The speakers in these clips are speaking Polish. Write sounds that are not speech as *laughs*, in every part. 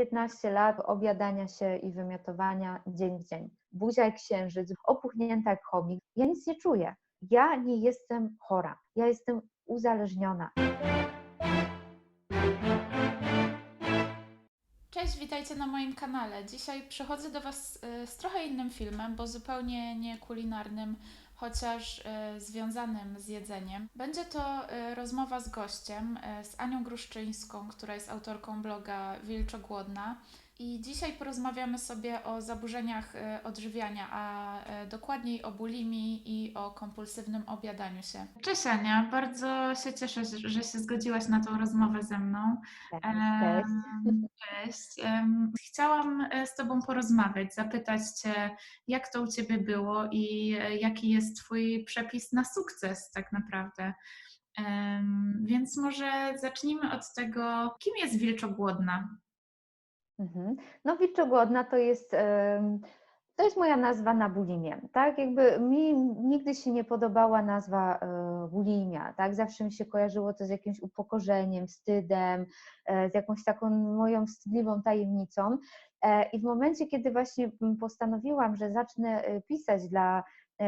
15 lat obiadania się i wymiotowania dzień w dzień. Buzia jak księżyc, opuchnięta jak chomik. Ja nic nie czuję. Ja nie jestem chora. Ja jestem uzależniona. Cześć, witajcie na moim kanale. Dzisiaj przychodzę do Was z trochę innym filmem, bo zupełnie nie kulinarnym, chociaż y, związanym z jedzeniem. Będzie to y, rozmowa z gościem, z Anią Gruszczyńską, która jest autorką bloga Wilczogłodna. I dzisiaj porozmawiamy sobie o zaburzeniach e, odżywiania, a e, dokładniej o bulimii i o kompulsywnym obiadaniu się. Cześć Ania, bardzo się cieszę, że się zgodziłaś na tą rozmowę ze mną. Tak, cześć. Cześć. Chciałam e, z Tobą porozmawiać, zapytać Cię, jak to u Ciebie było i jaki jest Twój przepis na sukces tak naprawdę. Więc może zacznijmy od tego, kim jest wilczogłodna? Mhm. No wilczogłodna to jest, to jest moja nazwa na bulimię, tak? Jakby mi nigdy się nie podobała nazwa e, bulimia, tak? Zawsze mi się kojarzyło to z jakimś upokorzeniem, wstydem, e, z jakąś taką moją wstydliwą tajemnicą. E, I w momencie, kiedy właśnie postanowiłam, że zacznę pisać dla,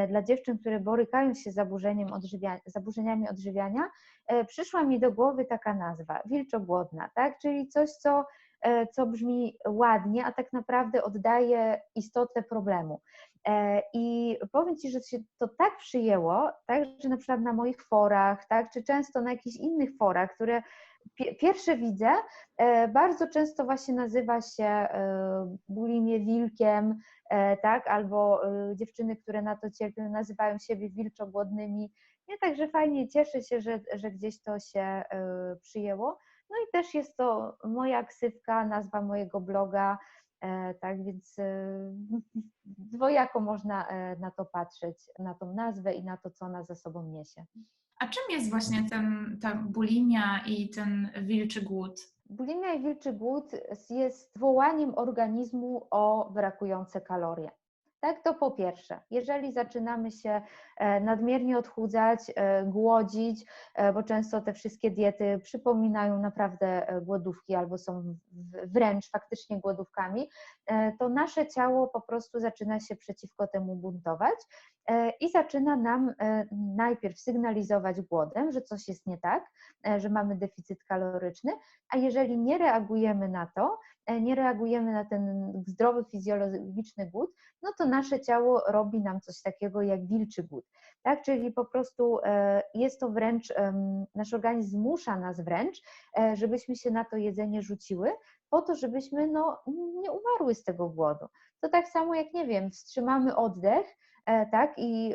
dla dziewczyn, które borykają się z zaburzeniem zaburzeniami odżywiania, przyszła mi do głowy taka nazwa, wilczogłodna, tak? Czyli coś, co co brzmi ładnie, a tak naprawdę oddaje istotę problemu. E, I powiem Ci, że się to tak przyjęło, tak, że na przykład na moich forach, tak, czy często na jakichś innych forach, które pierwsze widzę, e, bardzo często właśnie nazywa się bulimię wilkiem, tak, albo dziewczyny, które na to cierpią, nazywają siebie wilczogłodnymi. Nie, także fajnie, cieszę się, że, że gdzieś to się przyjęło. No i też jest to moja ksywka, nazwa mojego bloga, e, tak więc e, *laughs* dwojako można e, na to patrzeć, na tą nazwę i na to, co ona za sobą niesie. A czym jest właśnie ten, ta bulimia i ten wilczy głód? Bulimia i wilczy głód jest wołaniem organizmu o brakujące kalorie. Tak, to po pierwsze, jeżeli zaczynamy się e, nadmiernie odchudzać, e, głodzić, e, bo często te wszystkie diety przypominają naprawdę głodówki albo są wręcz faktycznie głodówkami, to nasze ciało po prostu zaczyna się przeciwko temu buntować i zaczyna nam najpierw sygnalizować głodem, że coś jest nie tak, że mamy deficyt kaloryczny, a jeżeli nie reagujemy na to, nie reagujemy na ten zdrowy fizjologiczny głód, no to nasze ciało robi nam coś takiego jak wilczy głód. Tak? Czyli po prostu e, jest to wręcz, nasz organizm zmusza nas wręcz, e, żebyśmy się na to jedzenie rzuciły, po to, żebyśmy no, nie umarły z tego głodu. To tak samo jak, nie wiem, wstrzymamy oddech, e, tak, i,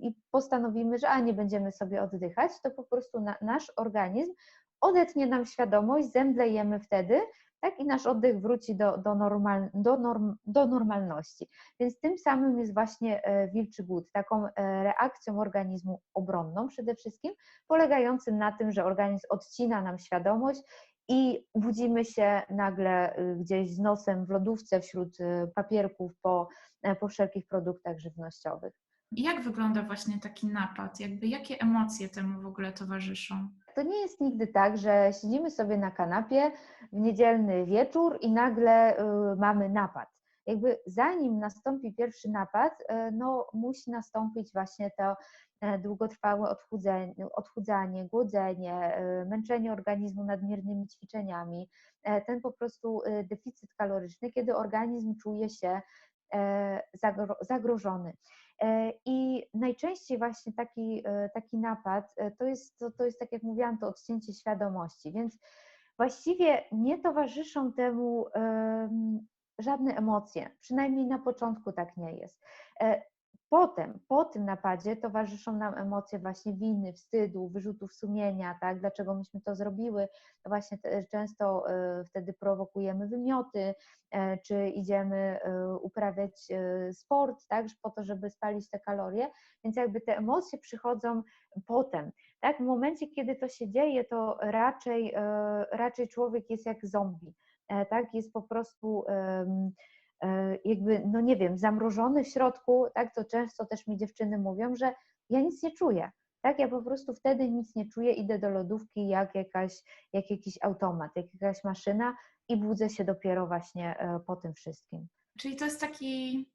i postanowimy, że a nie będziemy sobie oddychać, to po prostu na, nasz organizm odetnie nam świadomość, zemdlejemy wtedy tak? i nasz oddech wróci do, do, normal, do, norm, do normalności. Więc tym samym jest właśnie e, wilczy głód, taką e, reakcją organizmu obronną przede wszystkim, polegającym na tym, że organizm odcina nam świadomość i budzimy się nagle y, gdzieś z nosem w lodówce wśród papierków po, e, po wszelkich produktach żywnościowych. Jak wygląda właśnie taki napad? Jakby jakie emocje temu w ogóle towarzyszą? To nie jest nigdy tak, że siedzimy sobie na kanapie w niedzielny wieczór i nagle y, mamy napad. Jakby zanim nastąpi pierwszy napad, y, no musi nastąpić właśnie to e, długotrwałe odchudzanie, odchudzanie głodzenie, e, męczenie organizmu nadmiernymi ćwiczeniami, e, ten po prostu deficyt kaloryczny, kiedy organizm czuje się zagrożony. E, I najczęściej właśnie taki, e, taki napad e, to jest, to, to jest, tak jak mówiłam, to odcięcie świadomości, więc właściwie nie towarzyszą temu żadne emocje, przynajmniej na początku tak nie jest. Potem, po tym napadzie towarzyszą nam emocje właśnie winy, wstydu, wyrzutów sumienia, tak, dlaczego myśmy to zrobiły. Właśnie często e, wtedy prowokujemy wymioty, e, czy idziemy e, uprawiać sport, tak, po to, żeby spalić te kalorie, więc jakby te emocje przychodzą potem, tak, w momencie, kiedy to się dzieje, to raczej, raczej człowiek jest jak zombie, tak, jest po prostu jakby, no nie wiem, zamrożony w środku, tak, to często też mi dziewczyny mówią, że ja nic nie czuję, tak, ja po prostu wtedy nic nie czuję, idę do lodówki jak, jakaś, jak jakiś automat, jak jakaś maszyna i budzę się dopiero właśnie po tym wszystkim. Czyli to jest taki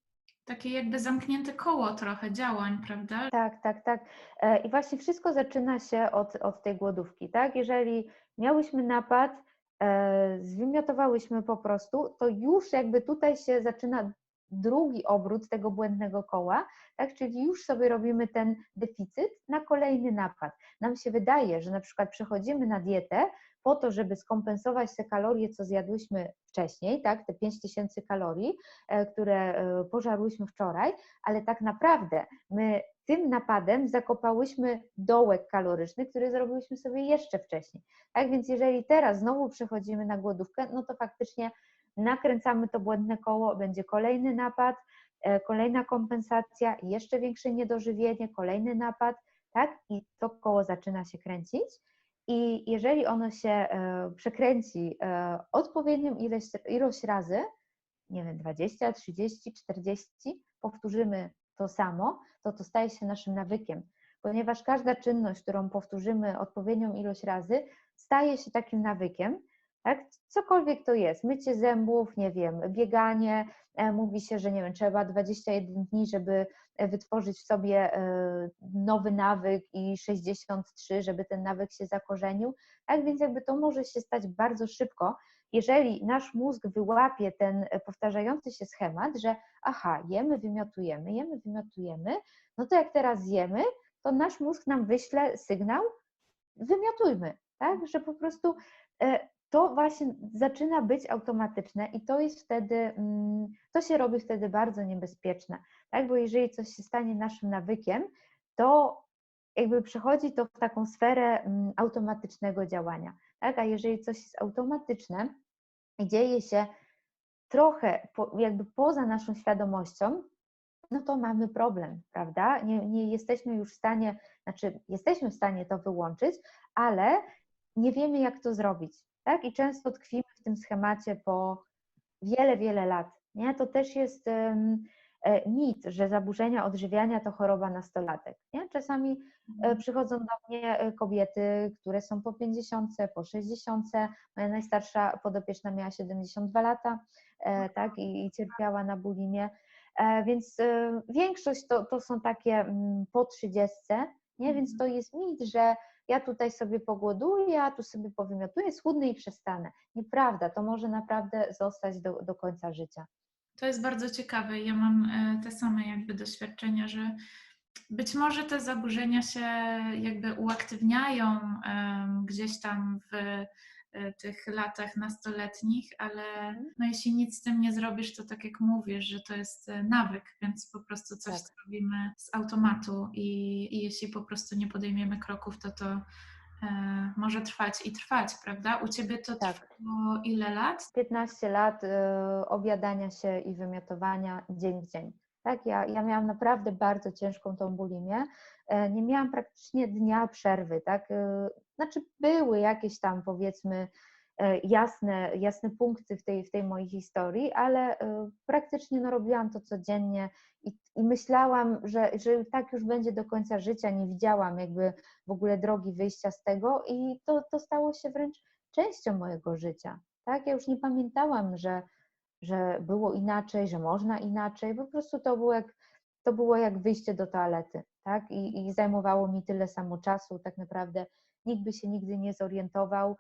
takie jakby zamknięte koło trochę działań, prawda? Tak, tak, tak. I właśnie wszystko zaczyna się od, od tej głodówki, tak? Jeżeli miałyśmy napad, zwymiotowałyśmy po prostu, to już jakby tutaj się zaczyna drugi obrót tego błędnego koła, tak? czyli już sobie robimy ten deficyt na kolejny napad. Nam się wydaje, że na przykład przechodzimy na dietę po to, żeby skompensować te kalorie, co zjadłyśmy wcześniej, tak? te 5000 kalorii, e, które e, pożarłyśmy wczoraj, ale tak naprawdę my tym napadem zakopałyśmy dołek kaloryczny, który zrobiłyśmy sobie jeszcze wcześniej. Tak więc jeżeli teraz znowu przechodzimy na głodówkę, no to faktycznie nakręcamy to błędne koło, będzie kolejny napad, e, kolejna kompensacja, jeszcze większe niedożywienie, kolejny napad, tak? I to koło zaczyna się kręcić. I jeżeli ono się e, przekręci e, odpowiednią ilość, ilość razy, nie wiem, 20, 30, 40, powtórzymy to samo, to to staje się naszym nawykiem, ponieważ każda czynność, którą powtórzymy odpowiednią ilość razy, staje się takim nawykiem tak? Cokolwiek to jest, mycie zębów, nie wiem, bieganie, e, mówi się, że nie wiem, trzeba 21 dni, żeby e, wytworzyć w sobie e, nowy nawyk i 63, żeby ten nawyk się zakorzenił, tak więc jakby to może się stać bardzo szybko, jeżeli nasz mózg wyłapie ten powtarzający się schemat, że aha, jemy, wymiotujemy, jemy, wymiotujemy, no to jak teraz jemy, to nasz mózg nam wyśle sygnał, wymiotujmy, tak, że po prostu to właśnie zaczyna być automatyczne i to jest wtedy, mm, to się robi wtedy bardzo niebezpieczne, tak? Bo jeżeli coś się stanie naszym nawykiem, to jakby przechodzi to w taką sferę mm, automatycznego działania, tak? A jeżeli coś jest automatyczne i dzieje się trochę jakby poza naszą świadomością, no to mamy problem, prawda? Nie, nie jesteśmy już w stanie, znaczy jesteśmy w stanie to wyłączyć, ale nie wiemy, jak to zrobić tak? I często tkwimy w tym schemacie po wiele, wiele lat, nie? To też jest um, mit, że zaburzenia odżywiania to choroba nastolatek, nie? Czasami e, mhm. przychodzą do mnie e, kobiety, które są po 50, po 60, moja najstarsza podopieczna miała 72 lata, tak? I, i cierpiała na bulimię, więc większość to, to są takie mm, po 30, nie? Więc mhm. to jest mit, że ja tutaj sobie pogłoduję, ja tu sobie powymiotuję, schudnę i przestanę. Nieprawda, to może naprawdę zostać do, do końca życia. To jest bardzo ciekawe. Ja mam e, te same jakby doświadczenia, że być może te zaburzenia się jakby uaktywniają gdzieś tam w E, tych latach nastoletnich, ale mhm. no jeśli nic z tym nie zrobisz, to tak jak mówisz, że to jest e, nawyk, więc po prostu coś tak. robimy z automatu i, i jeśli po prostu nie podejmiemy kroków, to to może trwać i trwać, prawda? U Ciebie to tak. trwało ile lat? 15 lat y, obiadania się i wymiotowania dzień w dzień. Tak, ja, ja miałam naprawdę bardzo ciężką tą bulimię. Nie miałam praktycznie dnia przerwy, tak? Znaczy były jakieś tam powiedzmy e, jasne, jasne punkty w tej, w tej mojej historii, ale e, praktycznie no, robiłam to codziennie i, i myślałam, że, że tak już będzie do końca życia, nie widziałam jakby w ogóle drogi wyjścia z tego i to, to stało się wręcz częścią mojego życia. Tak? Ja już nie pamiętałam, że, że było inaczej, że można inaczej, po prostu to było jak, to było jak wyjście do toalety, tak? I, I zajmowało mi tyle samo czasu, tak naprawdę nikt by się nigdy nie zorientował e,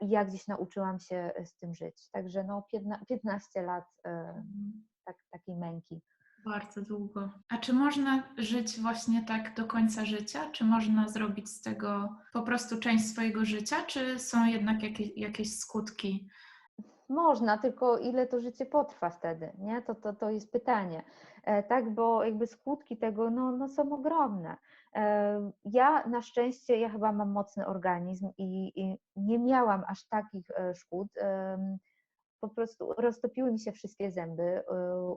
i ja gdzieś nauczyłam się e, z tym żyć. Także no 15 lat e, tak, takiej męki. Bardzo długo. A czy można żyć właśnie tak do końca życia? Czy można zrobić z tego po prostu część swojego życia? Czy są jednak jakieś, jakieś skutki? Można, tylko ile to życie potrwa wtedy, nie? To, to, to jest pytanie, tak? Bo jakby skutki tego no, no są ogromne. Ja na szczęście, ja chyba mam mocny organizm i, i nie miałam aż takich e, szkód po prostu roztopiły mi się wszystkie zęby, e,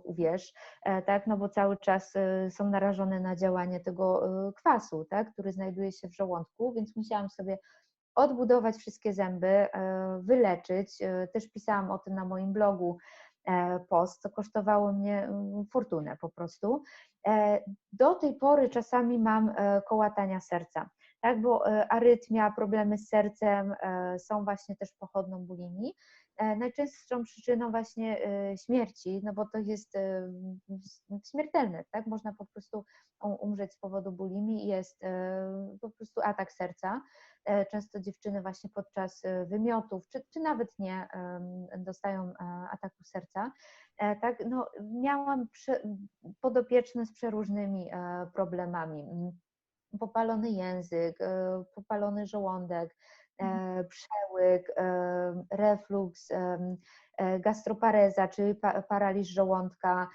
uwierz, e, tak, no bo cały czas są narażone na działanie tego kwasu, tak, który znajduje się w żołądku, więc musiałam sobie odbudować wszystkie zęby, wyleczyć. Też pisałam o tym na moim blogu post, co kosztowało mnie mm, fortunę po prostu. E, do tej pory czasami mam e, kołatania serca, tak, bo e, arytmia, problemy z sercem są właśnie też pochodną bulimii. e, najczęstszą przyczyną właśnie śmierci, no bo to jest śmiertelne, tak? Można po prostu umrzeć z powodu bulimii, jest po prostu atak serca. Często dziewczyny właśnie podczas wymiotów, czy, czy nawet nie, dostają ataku serca. Tak, no, miałam podopieczne z przeróżnymi problemami popalony język, e, popalony żołądek, e, mhm. przełyk, e, refluks, gastropareza, czyli paraliż żołądka,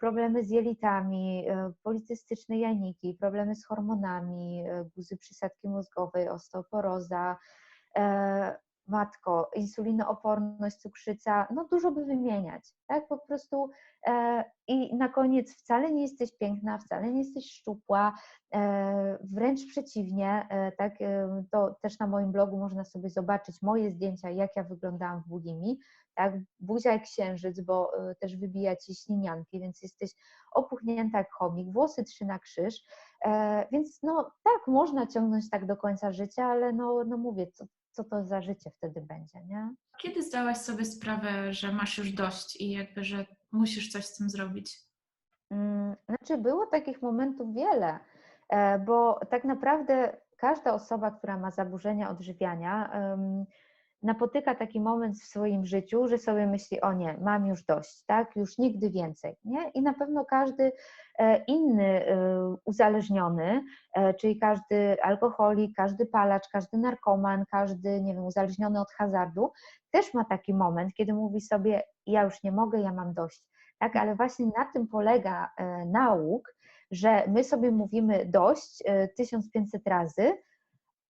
problemy z jelitami, policystyczne jajniki, problemy z hormonami, guzy przysadki mózgowej, osteoporoza, matko, insulinooporność, cukrzyca, no dużo by wymieniać, tak? Po prostu e, i na koniec wcale nie jesteś piękna, wcale nie jesteś szczupła, e, wręcz przeciwnie, e, tak? E, to też na moim blogu można sobie zobaczyć moje zdjęcia, jak ja wyglądałam w bulimii, tak? Buzia jak księżyc, bo e, też wybija ci ślinianki, więc jesteś opuchnięta jak chomik, włosy trzy na krzyż, e, więc no tak, można ciągnąć tak do końca życia, ale no, no mówię, co, co to za życie wtedy będzie, nie? Kiedy zdałaś sobie sprawę, że masz już dość i jakby, że musisz coś z tym zrobić? Mm, znaczy, było takich momentów wiele, e, bo tak naprawdę każda osoba, która ma zaburzenia odżywiania, napotyka taki moment w swoim życiu, że sobie myśli, o nie, mam już dość, tak, już nigdy więcej, nie? I na pewno każdy e, inny e, uzależniony, e, czyli każdy alkoholik, każdy palacz, każdy narkoman, każdy, nie wiem, uzależniony od hazardu, też ma taki moment, kiedy mówi sobie, ja już nie mogę, ja mam dość, tak, ale właśnie na tym polega nauk, że my sobie mówimy dość 1500 razy,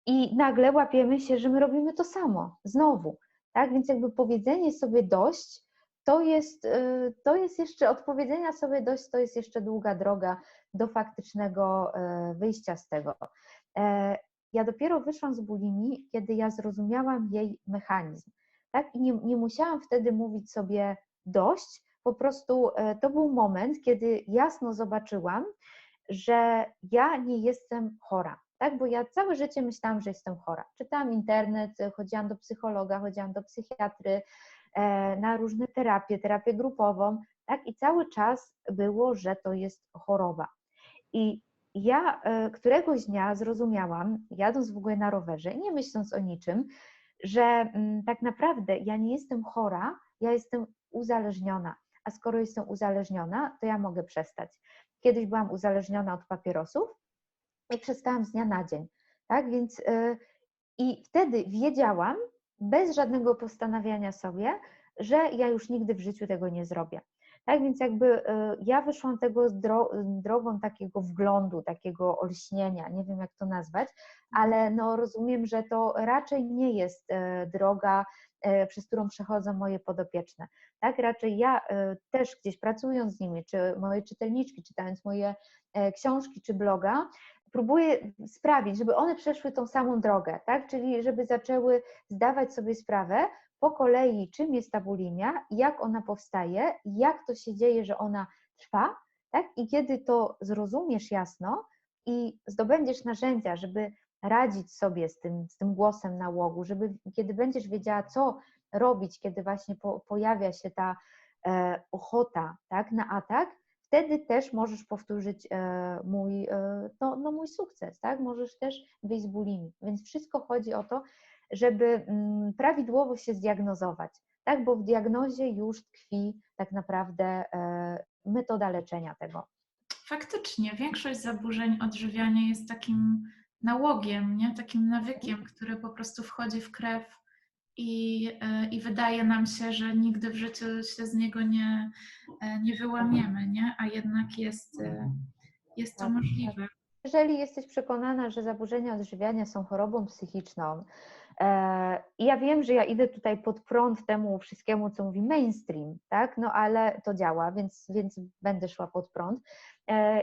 i nagle łapiemy się, że my robimy to samo, znowu. Tak? Więc jakby powiedzenie sobie dość, to jest, y, to jest jeszcze, odpowiedzenia sobie dość, to jest jeszcze długa droga do faktycznego y, wyjścia z tego. E, ja dopiero wyszłam z bulimii, kiedy ja zrozumiałam jej mechanizm. Tak? I nie, nie musiałam wtedy mówić sobie dość, po prostu e, to był moment, kiedy jasno zobaczyłam, że ja nie jestem chora tak? Bo ja całe życie myślałam, że jestem chora. Czytałam internet, chodziłam do psychologa, chodziłam do psychiatry, e, na różne terapie, terapię grupową, tak? I cały czas było, że to jest choroba. I ja e, któregoś dnia zrozumiałam, jadąc w ogóle na rowerze, nie myśląc o niczym, że mm, tak naprawdę ja nie jestem chora, ja jestem uzależniona. A skoro jestem uzależniona, to ja mogę przestać. Kiedyś byłam uzależniona od papierosów, i przestałam z dnia na dzień. Tak więc yy, i wtedy wiedziałam, bez żadnego postanawiania sobie, że ja już nigdy w życiu tego nie zrobię. Tak więc jakby y, ja wyszłam tego dro drogą takiego wglądu, takiego olśnienia, nie wiem jak to nazwać, ale no rozumiem, że to raczej nie jest y, droga, y, przez którą przechodzą moje podopieczne. Tak, raczej ja też gdzieś pracując z nimi, czy moje czytelniczki, czytając moje książki czy bloga, próbuję sprawić, żeby one przeszły tą samą drogę, tak? Czyli żeby zaczęły zdawać sobie sprawę po kolei, czym jest ta bulimia, jak ona powstaje, jak to się dzieje, że ona trwa, tak? I kiedy to zrozumiesz jasno i zdobędziesz narzędzia, żeby radzić sobie z tym, z tym głosem nałogu, żeby kiedy będziesz wiedziała, co robić, kiedy właśnie po, pojawia się ta e, ochota tak, na atak, wtedy też możesz powtórzyć e, mój, e, no, no mój sukces, tak? Możesz też wyjść z bulimi. Więc wszystko chodzi o to, żeby mm, prawidłowo się zdiagnozować, tak? Bo w diagnozie już tkwi tak naprawdę e, metoda leczenia tego. Faktycznie, większość zaburzeń odżywiania jest takim nałogiem, nie? takim nawykiem, który po prostu wchodzi w krew i, e, i wydaje nam się, że nigdy w życiu się z niego nie, e, nie wyłamiemy, nie? a jednak jest, e, jest to możliwe. Jeżeli jesteś przekonana, że zaburzenia odżywiania są chorobą psychiczną, i ja wiem, że ja idę tutaj pod prąd temu wszystkiemu, co mówi mainstream, tak? No ale to działa, więc, więc będę szła pod prąd.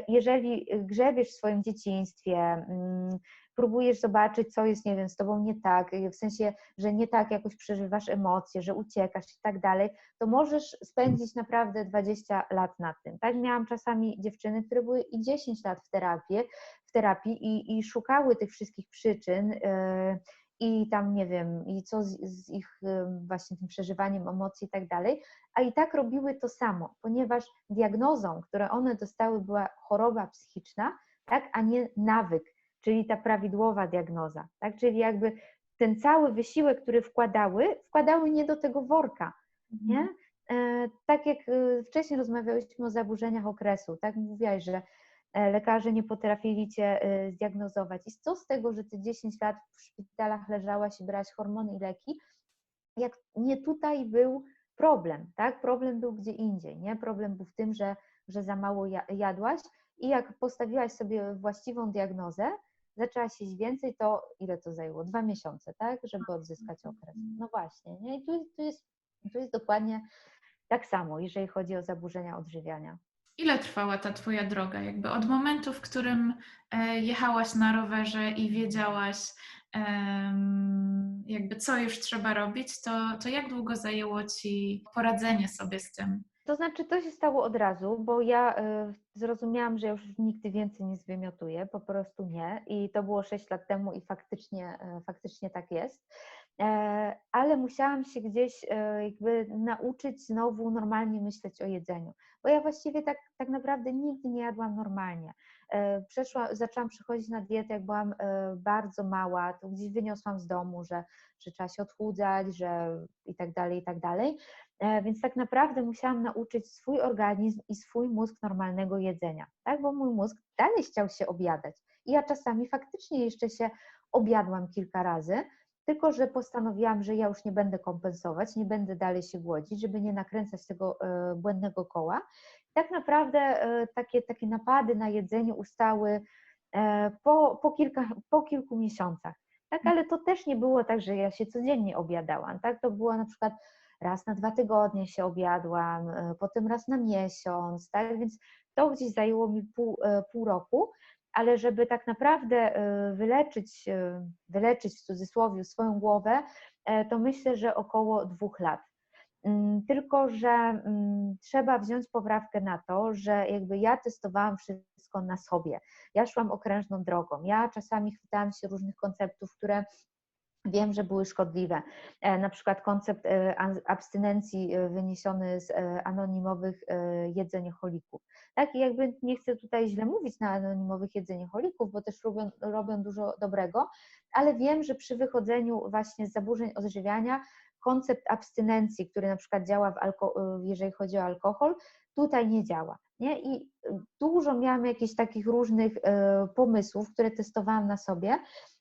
Jeżeli grzebiesz w swoim dzieciństwie, mm, próbujesz zobaczyć, co jest, nie wiem, z tobą nie tak, w sensie, że nie tak jakoś przeżywasz emocje, że uciekasz i tak dalej, to możesz spędzić naprawdę 20 lat nad tym. Tak miałam czasami dziewczyny, które były i 10 lat w terapii, w terapii i, i szukały tych wszystkich przyczyn. Yy, i tam nie wiem, i co z, z ich właśnie tym przeżywaniem emocji i tak dalej, a i tak robiły to samo, ponieważ diagnozą, którą one dostały, była choroba psychiczna, tak, a nie nawyk, czyli ta prawidłowa diagnoza, tak, czyli jakby ten cały wysiłek, który wkładały, wkładały nie do tego worka, nie? Mhm. E, tak jak e, wcześniej rozmawiałyśmy o zaburzeniach okresu, tak mówiłaś, że e, lekarze nie potrafili cię zdiagnozować. I co z tego, że ty 10 lat w szpitalach leżałaś i brałaś hormony i leki, jak nie tutaj był problem, tak? Problem był gdzie indziej, nie? Problem był w tym, że, że za mało jadłaś i jak postawiłaś sobie właściwą diagnozę, zaczęłaś jeść więcej, to ile to zajęło? Dwa miesiące, tak? Żeby odzyskać okres. No właśnie, nie? I tu, tu, jest, tu jest dokładnie tak samo, jeżeli chodzi o zaburzenia odżywiania. Ile trwała ta Twoja droga? Jakby od momentu, w którym e, jechałaś na rowerze i wiedziałaś, jakby co już trzeba robić, to, to jak długo zajęło Ci poradzenie sobie z tym? To znaczy, to się stało od razu, bo ja y, zrozumiałam, że już nigdy więcej nie zwymiotuję, po prostu nie. I to było 6 lat temu i faktycznie, y, faktycznie tak jest. E, ale musiałam się gdzieś jakby nauczyć znowu normalnie myśleć o jedzeniu, bo ja właściwie tak, tak naprawdę nigdy nie jadłam normalnie. Przeszła, zaczęłam przychodzić na dietę, jak byłam bardzo mała, to gdzieś wyniosłam z domu, że, że trzeba się odchudzać, że i tak dalej, i tak dalej. Więc tak naprawdę musiałam nauczyć swój organizm i swój mózg normalnego jedzenia, tak? bo mój mózg dalej chciał się obiadać. I ja czasami faktycznie jeszcze się objadłam kilka razy, tylko że postanowiłam, że ja już nie będę kompensować, nie będę dalej się głodzić, żeby nie nakręcać tego e, błędnego koła. Tak naprawdę e, takie, takie napady na jedzenie ustały e, po, po, kilka, po kilku miesiącach. Tak, ale to też nie było tak, że ja się codziennie obiadałam. Tak, to było na przykład raz na dwa tygodnie się obiadłam, potem raz na miesiąc, tak, więc to gdzieś zajęło mi pół, pół roku ale żeby tak naprawdę y, wyleczyć, wyleczyć w cudzysłowie swoją głowę, e, to myślę, że około dwóch lat. Mm, tylko, że mm, trzeba wziąć poprawkę na to, że jakby ja testowałam wszystko na sobie. Ja szłam okrężną drogą. Ja czasami chwytałam się różnych konceptów, które wiem, że były szkodliwe. E, na przykład koncept e, abstynencji wyniesiony z anonimowych jedzenieholików. Tak, jakby nie chcę tutaj źle mówić na anonimowych jedzenieholików, bo też robią, robią dużo dobrego, ale wiem, że przy wychodzeniu właśnie z zaburzeń odżywiania koncept abstynencji, który na przykład działa, jeżeli chodzi o alkohol, tutaj nie działa. Nie? I dużo miałam jakichś takich różnych e, pomysłów, które testowałam na sobie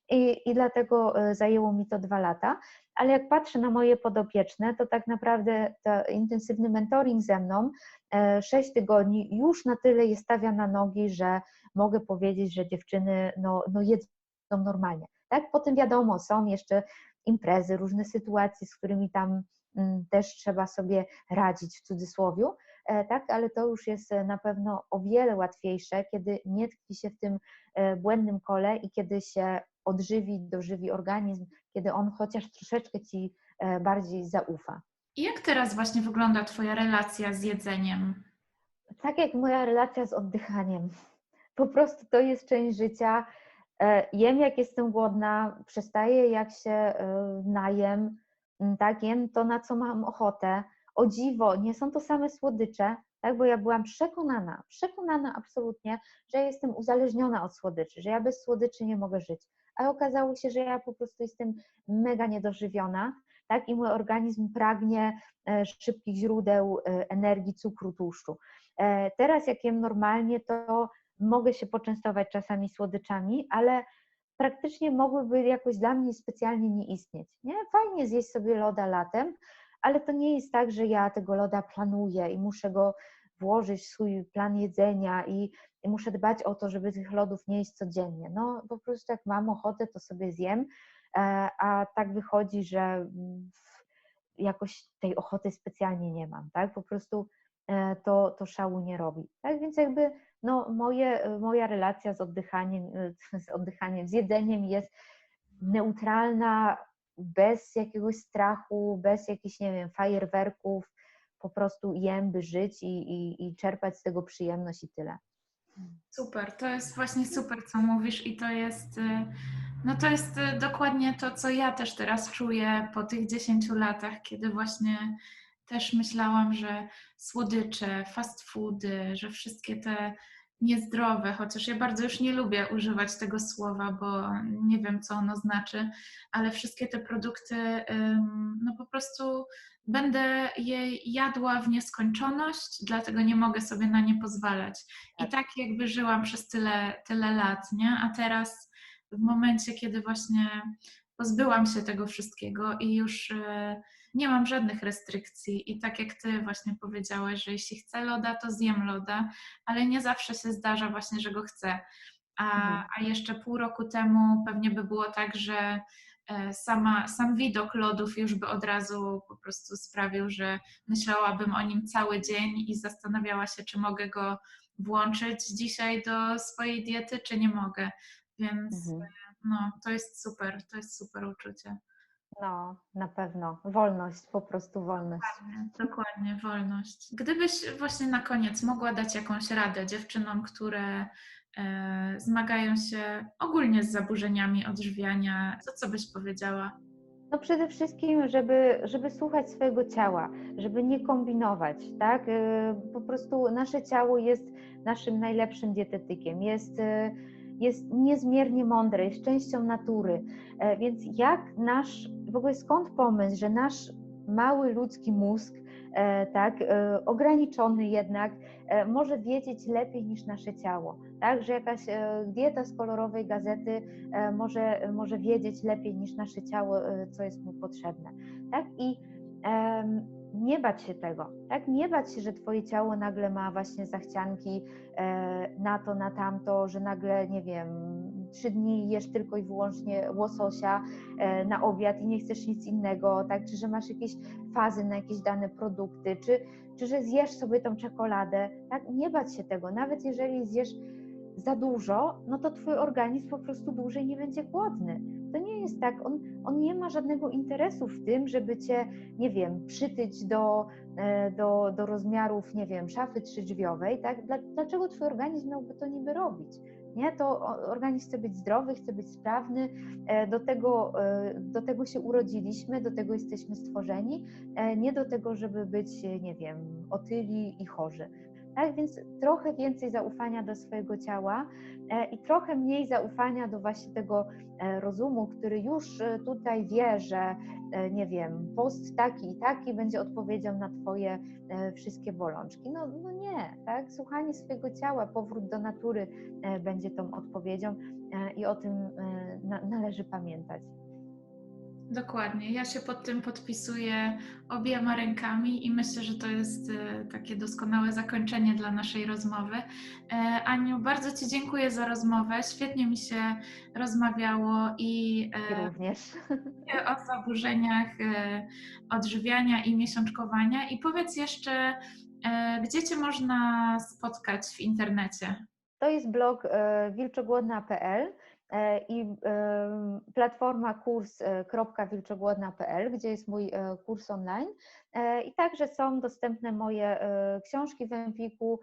i, i dlatego e, zajęło mi to dwa lata. Ale jak patrzę na moje podopieczne, to tak naprawdę ten intensywny mentoring ze mną, e, sześć tygodni, już na tyle je stawia na nogi, że mogę powiedzieć, że dziewczyny no, no jedzą normalnie. Tak? Potem wiadomo, są jeszcze imprezy, różne sytuacje, z którymi tam mm, też trzeba sobie radzić w cudzysłowie, e, tak, ale to już jest na pewno o wiele łatwiejsze, kiedy nie tkwi się w tym błędnym kole i kiedy się odżywi, dożywi organizm, kiedy on chociaż troszeczkę ci e, bardziej zaufa. I jak teraz właśnie wygląda Twoja relacja z jedzeniem? Tak jak moja relacja z oddychaniem. Po prostu to jest część życia. E, jem jak jestem głodna, przestaję jak się e, najem, mm, tak, jem to na co mam ochotę. O dziwo, nie są to same słodycze, tak, bo ja byłam przekonana, przekonana absolutnie, że jestem uzależniona od słodyczy, że ja bez słodyczy nie mogę żyć a okazało się, że ja po prostu jestem mega niedożywiona, tak? I mój organizm pragnie e, szybkich źródeł e, energii, cukru, tłuszczu. E, teraz jak jem normalnie, to mogę się poczęstować czasami słodyczami, ale praktycznie mogłyby jakoś dla mnie specjalnie nie istnieć. Nie? Fajnie zjeść sobie loda latem, ale to nie jest tak, że ja tego loda planuję i muszę go włożyć w swój plan jedzenia i i muszę dbać o to, żeby tych lodów nie jeść codziennie. No po prostu jak mam ochotę, to sobie zjem, e, a tak wychodzi, że jakoś tej ochoty specjalnie nie mam, tak? Po prostu e, to, to szału nie robi. Tak więc jakby no, moje, moja relacja z oddychaniem, e, *laughs* z oddychaniem, z jedzeniem jest neutralna, bez jakiegoś strachu, bez jakichś, nie wiem, fajerwerków, po prostu jem, by żyć i, i, i czerpać z tego przyjemność i tyle. Super, to jest właśnie super, co mówisz, i to jest, y, no to jest y, dokładnie to, co ja też teraz czuję po tych 10 latach, kiedy właśnie też myślałam, że słodycze, fast foody, że wszystkie te niezdrowe, chociaż ja bardzo już nie lubię używać tego słowa, bo nie wiem, co ono znaczy, ale wszystkie te produkty, no po prostu będę je jadła w nieskończoność, dlatego nie mogę sobie na nie pozwalać. I tak, tak jakby żyłam przez tyle, tyle lat, nie? A teraz w momencie, kiedy właśnie pozbyłam się tego wszystkiego i już e, nie mam żadnych restrykcji. I tak jak ty właśnie powiedziałaś, że jeśli chcę loda, to zjem loda, ale nie zawsze się zdarza właśnie, że go chcę. A, mhm. a jeszcze pół roku temu pewnie by było tak, że e, sama, sam widok lodów już by od razu po prostu sprawił, że myślałabym o nim cały dzień i zastanawiała się, czy mogę go włączyć dzisiaj do swojej diety, czy nie mogę. Więc mhm. no, to jest super, to jest super uczucie. No, na pewno. Wolność, po prostu wolność. Dokładnie, dokładnie, wolność. Gdybyś właśnie na koniec mogła dać jakąś radę dziewczynom, które e, zmagają się ogólnie z zaburzeniami odżywiania, to co byś powiedziała? No przede wszystkim, żeby, żeby słuchać swojego ciała, żeby nie kombinować, tak? E, po prostu nasze ciało jest naszym najlepszym dietetykiem, jest e, jest niezmiernie mądre, jest częścią natury. E, więc jak nasz, w ogóle skąd pomysł, że nasz mały ludzki mózg, e, tak, e, ograniczony jednak, może wiedzieć lepiej niż nasze ciało, tak, że jakaś dieta z kolorowej gazety może, może wiedzieć lepiej niż nasze ciało, co jest mu potrzebne, tak, i nie bać się tego, tak? Nie bać się, że Twoje ciało nagle ma właśnie zachcianki e, na to, na tamto, że nagle, nie wiem, trzy dni jesz tylko i wyłącznie łososia e, na obiad i nie chcesz nic innego, tak? Czy że masz jakieś fazy na jakieś dane produkty, czy, czy że zjesz sobie tą czekoladę, tak? Nie bać się tego, nawet jeżeli zjesz za dużo, no to Twój organizm po prostu dłużej nie będzie głodny to nie jest tak, on, on nie ma żadnego interesu w tym, żeby cię, nie wiem, przytyć do, e, do, do rozmiarów, nie wiem, szafy trzydrzwiowej, tak? Dlaczego twój organizm miałby to niby robić? Nie? To organizm chce być zdrowy, chce być sprawny, e, do tego, e, do tego się urodziliśmy, do tego jesteśmy stworzeni, nie do tego, żeby być, nie wiem, otyli i chorzy. Tak więc trochę więcej zaufania do swojego ciała e, i trochę mniej zaufania do właśnie tego e, rozumu, który już e, tutaj wie, że nie wiem, post taki i taki będzie odpowiedzią na Twoje wszystkie bolączki. No, no nie, tak? Słuchanie swojego ciała, powrót do natury będzie tą odpowiedzią i o tym należy pamiętać. Dokładnie. Ja się pod tym podpisuję obiema rękami i myślę, że to jest e, takie doskonałe zakończenie dla naszej rozmowy. E, Aniu, bardzo Ci dziękuję za rozmowę. Świetnie mi się rozmawiało i e, również o zaburzeniach odżywiania i miesiączkowania. I powiedz jeszcze, gdzie Cię można spotkać w internecie? To jest blog wilczogłodna.pl i platforma kurs.wilczogłodna.pl, gdzie jest mój e, kurs online. E, I także są dostępne moje książki w Empiku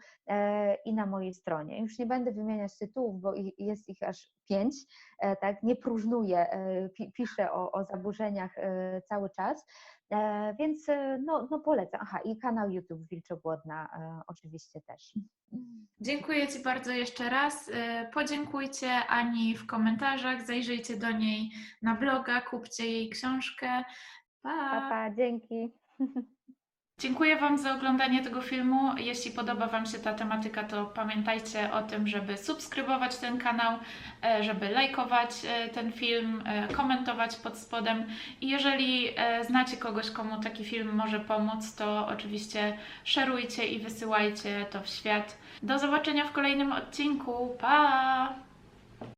i na mojej stronie. Już nie będę wymieniać tytułów, bo jest ich aż pięć, tak, nie próżnuję, piszę o, o zaburzeniach cały czas. E, więc e, no, no polecam. Aha, i kanał YouTube Wilczogłodna e, oczywiście też. Dziękuję Ci bardzo jeszcze raz. Podziękujcie Ani w komentarzach, zajrzyjcie do niej na bloga, kupcie jej książkę. Pa, pa, pa dzięki. *laughs* Dziękuję Wam za oglądanie tego filmu. Jeśli podoba Wam się ta tematyka, to pamiętajcie o tym, żeby subskrybować ten kanał, e, żeby lajkować e, ten film, e, komentować pod spodem. I jeżeli znacie kogoś, komu taki film może pomóc, to oczywiście szerujcie i wysyłajcie to w świat. Do zobaczenia w kolejnym odcinku. Pa!